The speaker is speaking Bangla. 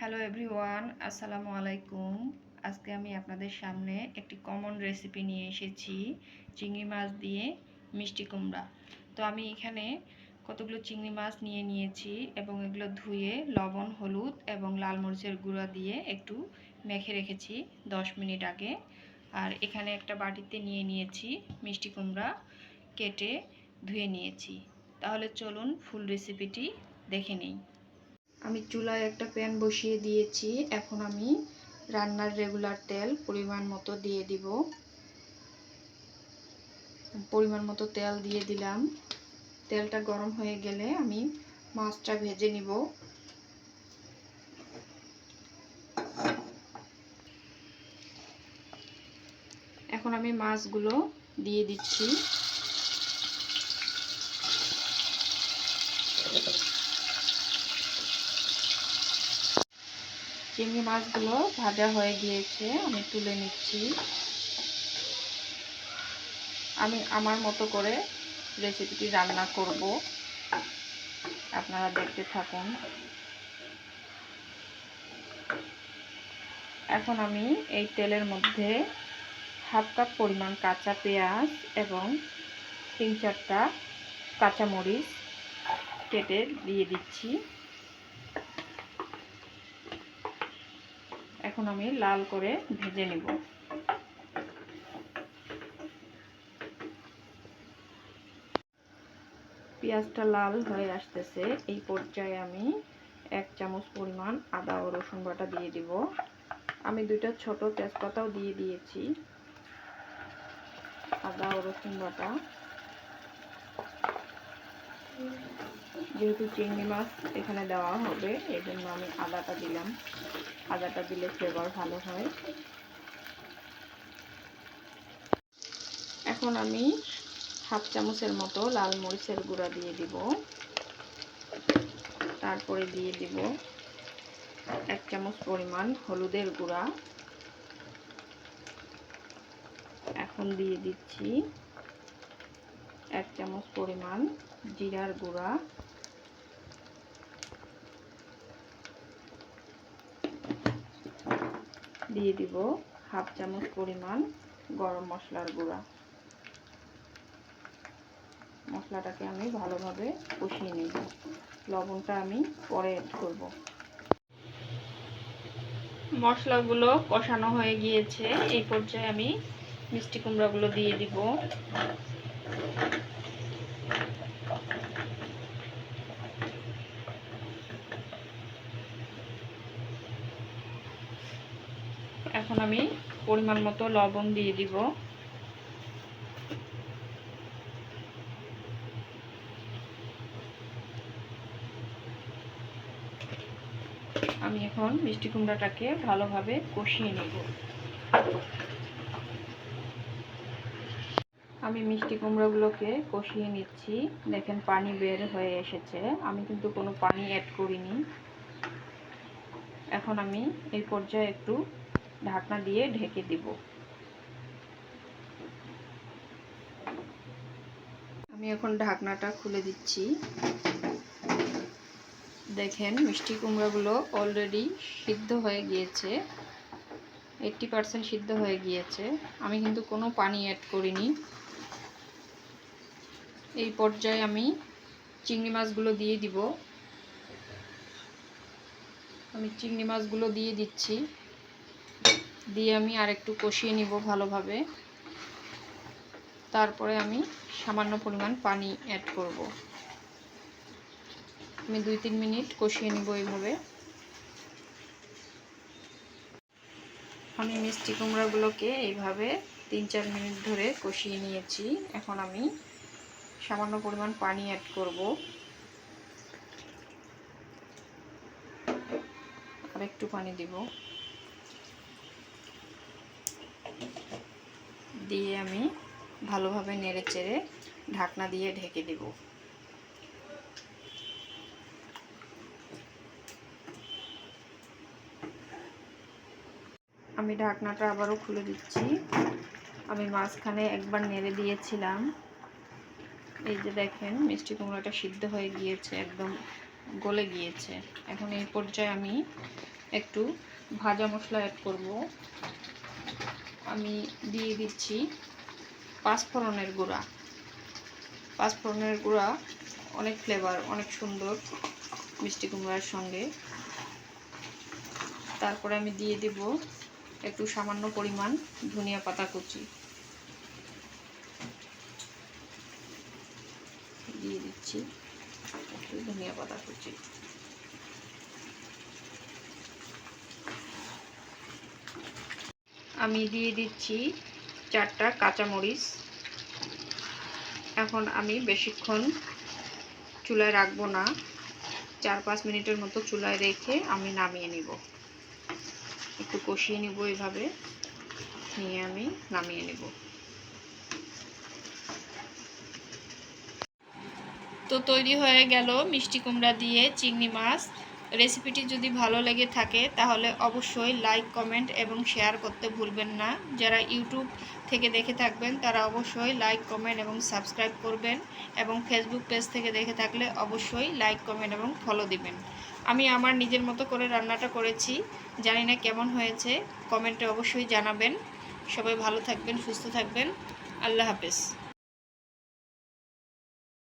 হ্যালো এভরিওয়ান আসসালামু আলাইকুম। আজকে আমি আপনাদের সামনে একটি কমন রেসিপি নিয়ে এসেছি, চিংড়ি মাছ দিয়ে মিষ্টি কুমড়া। তো আমি এখানে কতগুলো চিংড়ি মাছ নিয়ে নিয়েছি এবং এগুলো ধুয়ে লবণ, হলুদ এবং লাল মরিচের গুঁড়া দিয়ে একটু মেখে রেখেছি 10 মিনিট আগে। আর এখানে একটা বাটিতে নিয়ে নিয়েছি মিষ্টি কুমড়া কেটে ধুয়ে নিয়েছি। তাহলে চলুন ফুল রেসিপিটি দেখে নিই। আমি চুলায় একটা প্যান বসিয়ে দিয়েছি। এখন আমি রান্নার রেগুলার তেল পরিমাণ মতো দিয়ে দিব। পরিমাণ মতো তেল দিয়ে দিলাম। তেলটা গরম হয়ে গেলে আমি মাছটা ভেজে নিব। এখন আমি মাছগুলো দিয়ে দিচ্ছি। চিংড়ি মাছগুলো ভাজা হয়ে গিয়েছে, আমি তুলে নিচ্ছি। আমি আমার মতো করে রেসিপিটি রান্না করব। আপনারা দেখতে থাকুন। এখন আমি এই তেলের মধ্যে হাফ কাপ পরিমাণ কাঁচা পেঁয়াজ এবং তিন চারটা কাঁচামরিচ কেটে দিয়ে দিচ্ছি। এখন আমি লাল করে ভেজে নেব। পেঁয়াজটা লাল হয়ে আসতেছে। এই পর্যায়ে আমি এক চামচ পরিমাণ আদা ও রসুন বাটা দিয়ে দিব। আমি দুইটা ছোট তেজপাতাও দিয়ে দিয়েছি। আদা ও রসুন বাটা। যেহেতু চিংড়ি মাছ এখানে দেওয়া হবে এই জন্য আমি আদাটা দিলাম। আদাটা দিলে ফ্লেভার ভালো হয়। এখন আমি হাফ চামচের মতো লাল মরিচের গুঁড়া দিয়ে দিব। তারপরে দিয়ে দিব এক চামচ পরিমাণ হলুদের গুঁড়া। এখন দিয়ে দিচ্ছি এক চামচ পরিমাণ জিরার গুঁড়া। দিয়ে দিব হাফ চামচ পরিমাণ গরম মশলার গুঁড়া। মশলাটাকে আমি ভালোভাবে কষিয়ে নিব। লবণটা আমি পরে অ্যাড করব। মশলাগুলো কষানো হয়ে গিয়েছে। এই পর্যায়ে আমি মিষ্টি কুমড়াগুলো দিয়ে দিব। এখন আমি পরিমাণ মতো লবণ দিয়ে দিব। আমি এখন মিষ্টি কুমড়াটাকে ভালোভাবে কষিয়ে নেব। আমি মিষ্টি কুমড়োগুলোকে কষিয়ে নিচ্ছি। দেখেন পানি বের হয়ে এসেছে। আমি কিন্তু কোনো পানি অ্যাড করিনি। এখন আমি এই পর্যায়ে একটু ঢাকনা দিয়ে ঢেকে দিব। আমি এখন ঢাকনাটা খুলে দিচ্ছি। দেখেন মিষ্টি কুমড়াগুলো অলরেডি সিদ্ধ হয়ে গিয়েছে। এইটটি পারসেন্ট সিদ্ধ হয়ে গিয়েছে। আমি কিন্তু কোনো পানি অ্যাড করিনি। এই পর্যায়ে আমি চিংড়ি মাছগুলো দিয়ে দিব। আমি চিংড়ি মাছগুলো দিয়ে দিচ্ছি। দিয়ে আমি আর একটু কষিয়ে নিব ভালোভাবে। তারপরে আমি সামান্য পরিমাণ পানি অ্যাড করব। আমি দুই তিন মিনিট কষিয়ে নিব এইভাবে। আমি মিষ্টি কুমড়াগুলোকে এইভাবে তিন চার মিনিট ধরে কষিয়ে নিয়েছি। এখন আমি সামান্য পরিমাণ পানি অ্যাড করব। আর একটু পানি দিব। দিয়ে আমি ভালোভাবে নেড়ে চেড়ে ঢাকনা দিয়ে ঢেকে দেব। আমি ঢাকনাটা আবারও খুলে দিচ্ছি। আমি মাঝখানে একবার নেড়ে দিয়েছিলাম। এই যে দেখেন, মিষ্টি কুমড়োটা সিদ্ধ হয়ে গিয়েছে, একদম গলে গিয়েছে। এখন এই পর্যায়ে আমি একটু ভাজা মশলা অ্যাড করব। আমি দিয়ে দিচ্ছি পাঁচফোড়নের গুঁড়া। পাঁচফোড়নের গুঁড়া অনেক ফ্লেভার অনেক সুন্দর মিষ্টি কুমড়ার সঙ্গে। তারপরে আমি দিয়ে দেব একটু সামান্য পরিমাণ ধনিয়া পাতা কুচি। দিয়ে দিচ্ছি। একটু ধনিয়া পাতা কুচি। আমি দিয়ে দিচ্ছি চারটা কাঁচামরিচ। এখন আমি বেশিক্ষণ চুলায় রাখব না। চার পাঁচ মিনিটের মতো চুলায় রেখে আমি নামিয়ে নিব। একটু কষিয়ে নিব এইভাবে নিয়ে আমি নামিয়ে নেব। তো তৈরি হয়ে গেল মিষ্টি কুমড়া দিয়ে চিংড়ি মাছ। রেসিপিটি যদি ভালো লেগে থাকে, তাহলে অবশ্যই লাইক কমেন্ট এবং শেয়ার করতে ভুলবেন না। যারা ইউটিউব থেকে দেখে থাকবেন, তারা অবশ্যই লাইক কমেন্ট এবং সাবস্ক্রাইব করবেন এবং ফেসবুক পেজ থেকে দেখে থাকলে অবশ্যই লাইক কমেন্ট এবং ফলো দিবেন। আমি আমার নিজের মতো করে রান্নাটা করেছি। জানি না কেমন হয়েছে কমেন্টে অবশ্যই জানাবেন। সবাই ভালো থাকবেন, সুস্থ থাকবেন। আল্লাহ হাফেজ।